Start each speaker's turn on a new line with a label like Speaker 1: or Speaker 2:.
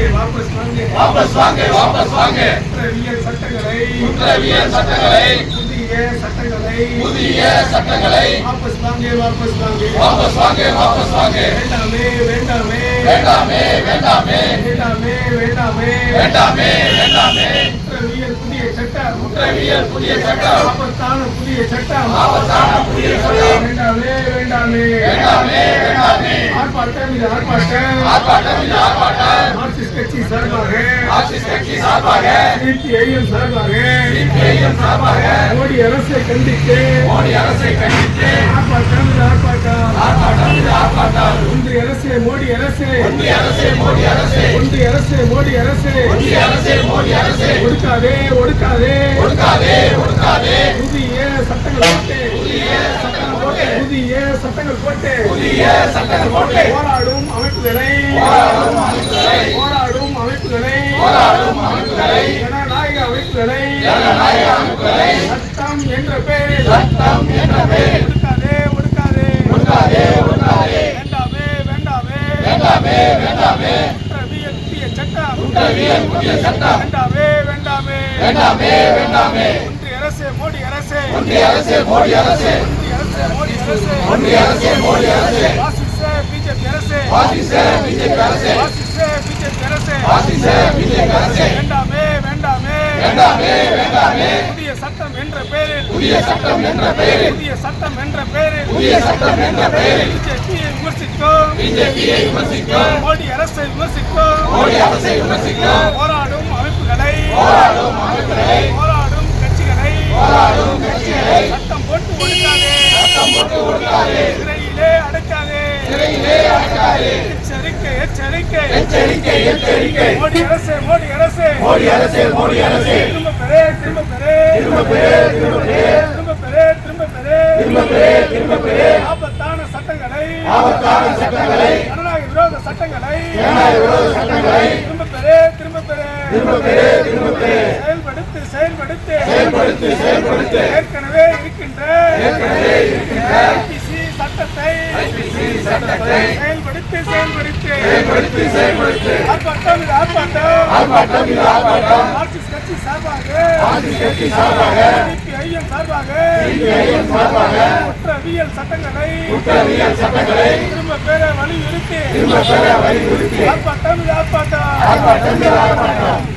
Speaker 1: வாங்க வாபஸ் வாங்க.
Speaker 2: வாபஸ் வாங்க வாபஸ் வாங்க.
Speaker 1: குற்றவியல் சட்டங்களை
Speaker 2: குற்றவியல் சட்டங்களை
Speaker 1: புதிய சட்டங்களை.
Speaker 2: புதிய சட்டங்களை.
Speaker 1: வாபஸ் வாங்க வாபஸ் வாங்க.
Speaker 2: வாபஸ் வாங்க வாபஸ் வாங்க.
Speaker 1: வேண்டாமே வேண்டாமே.
Speaker 2: வேண்டாமே வேண்டாமே.
Speaker 1: வேண்டாமே வேண்டாமே.
Speaker 2: வேண்டாமே வேண்டாமே.
Speaker 1: குற்றவியல் புதிய சட்டம்.
Speaker 2: குற்றவியல் புதிய சட்டம்.
Speaker 1: ஆபத்தான புதிய சட்டம்.
Speaker 2: ஆபத்தான புதிய சட்டம்.
Speaker 1: வேண்டாமே வேண்டாமே
Speaker 2: வேண்டாமே. வேண்டாமே
Speaker 1: ஆர்ப்பாட்டம் இது ஆர்ப்பாட்டம்.
Speaker 2: ஆர்ப்பாட்டம் இது ஆர்ப்பாட்டம்.
Speaker 1: மார்க்சிஸ்ட் கட்சி சார்பாக
Speaker 2: ஆக்சிஸ் கட்சி சார்பாக
Speaker 1: சிபிஐஎம் சார்பாக
Speaker 2: சிபிஐஎம் சார்பாக
Speaker 1: மோடி அரசை கண்டித்து
Speaker 2: மோடி அரசை கண்டித்து
Speaker 1: ஆர்ப்பாட்டம் இது ஆர்ப்பாட்டம்.
Speaker 2: ஆர்ப்பாட்டம் இது ஆர்ப்பாட்டம்.
Speaker 1: ஒன்றிய அரசு மோடி அரசு.
Speaker 2: ஒன்றிய அரசு மோடி அரசு.
Speaker 1: ஒன்றிய அரசு மோடி அரசு.
Speaker 2: ஒன்றிய அரசு மோடி அரசு.
Speaker 1: ஒடுக்காதே ஒடுக்காதே.
Speaker 2: ஒடுக்காதே ஒடுக்காதே.
Speaker 1: புதிய சட்டங்கள் போட்டு
Speaker 2: புதிய சட்டம் போட்டு
Speaker 1: புதிய சட்டங்கள் போட்டு
Speaker 2: புதிய சட்டங்கள் போட்டு
Speaker 1: போராடும் அமைப்புகளை
Speaker 2: போராடும் அமைப்புகளை
Speaker 1: போராடும் அமைப்புகளை ஜனநாயக அமைப்புகளை
Speaker 2: ஜனநாயக அமைப்புகளை
Speaker 1: சட்டம் என்ற பெயரில்
Speaker 2: சட்டம் என்ற பெயரில்
Speaker 1: ஒடுக்காதே ஒடுக்காதே.
Speaker 2: ஒடுக்காதே ஒடுக்காதே.
Speaker 1: வேண்டாமே வேண்டாமே.
Speaker 2: வேண்டாமே வேண்டாமே.
Speaker 1: குற்றவியல் புதிய சட்டம்.
Speaker 2: குற்றவியல் புதிய சட்டம்.
Speaker 1: வேண்டாமே வேண்டாமே.
Speaker 2: வேண்டாமே வேண்டாமே.
Speaker 1: ஒன்றிய அரசு மோடி அரசு.
Speaker 2: ஒன்றிய அரசு மோடி அரசு.
Speaker 1: அரசு
Speaker 2: ஒன்றிய அரசு மோடி அரசு.
Speaker 1: வாசிச பிஜேபி அரசு.
Speaker 2: வாசிச பிஜேபி அரசு.
Speaker 1: வாசிச பிஜேபி அரசு.
Speaker 2: வாசிச பிஜேபி அரசு.
Speaker 1: வேண்டாமே வேண்டாமே.
Speaker 2: வேண்டாமே வேண்டாமே.
Speaker 1: புதிய சட்டம் என்ற பெயரில்.
Speaker 2: புதிய சட்டம் என்ற பெயரில்.
Speaker 1: புதிய சட்டம் என்ற பெயரில்.
Speaker 2: புதிய சட்டம் என்ற பெயரில்.
Speaker 1: பிஜேபியை மோடி அரசை விமர்சிக்கும்
Speaker 2: மோடி அரசை விமர்சிக்கும்
Speaker 1: போராடும் அமைப்புகளை.
Speaker 2: போராடும் அமைப்புகளை
Speaker 1: போராடும் கட்சிகளை
Speaker 2: போராடும் கட்சிகளை
Speaker 1: சட்டம் போட்டு ஒடுக்காதே
Speaker 2: சட்டம் போட்டு கொடுக்காதே
Speaker 1: சிறையிலே அடைக்காதே
Speaker 2: சிறையிலே அடக்காதே
Speaker 1: எச்சரிக்கை. எச்சரிக்கை
Speaker 2: எச்சரிக்கை. எச்சரிக்கை
Speaker 1: மோடி அரசு மோடி அரசு.
Speaker 2: மோடி அரசு மோடி அரசு.
Speaker 1: திரும்ப பெறே திரும்ப பெறே.
Speaker 2: திரும்ப திரும்ப பெரு
Speaker 1: திரும்ப பெறே திரும்ப பெறே.
Speaker 2: திரும்ப பெரு திரும்ப பெரு
Speaker 1: ஆபத்தான சட்டங்களை.
Speaker 2: ஆபத்தான சட்டங்களை.
Speaker 1: ஜனநாயக விரோத சட்டங்களை.
Speaker 2: ஜனநாயக விரோத சட்டங்களை.
Speaker 1: திரும்ப பெறே திரும்ப பெறே.
Speaker 2: திரும்ப
Speaker 1: செயல்படுத்து செயல்படுத்து.
Speaker 2: செயல்படுத்து செயல்படுத்து.
Speaker 1: செயல்படுத்தி செயல்படுத்தி.
Speaker 2: செயல்படுத்தி செயல்படுத்து.
Speaker 1: ஆர்ப்பாட்டம் இது ஆர்ப்பாட்டம்.
Speaker 2: ஆர்ப்பாட்டம் இது ஆர்ப்பாட்டம்.
Speaker 1: மார்க்சிஸ்ட் கட்சி சார்பாக.
Speaker 2: ஆட்சி கட்சி சார்பாக.
Speaker 1: சிபிஐஎம் சார்பாக.
Speaker 2: சிபிஐஎம் சார்பாக.
Speaker 1: குற்றவியல் சட்டங்களை.
Speaker 2: குற்றவியல் சட்டங்களை.
Speaker 1: திரும்ப பெற வலியுறுத்தி.
Speaker 2: திரும்ப பெற வலியுறுத்தி.
Speaker 1: ஆர்ப்பாட்டம் இது ஆர்ப்பாட்டம்.
Speaker 2: ஆர்ப்பாட்டம் இது ஆர்ப்பாட்டம்.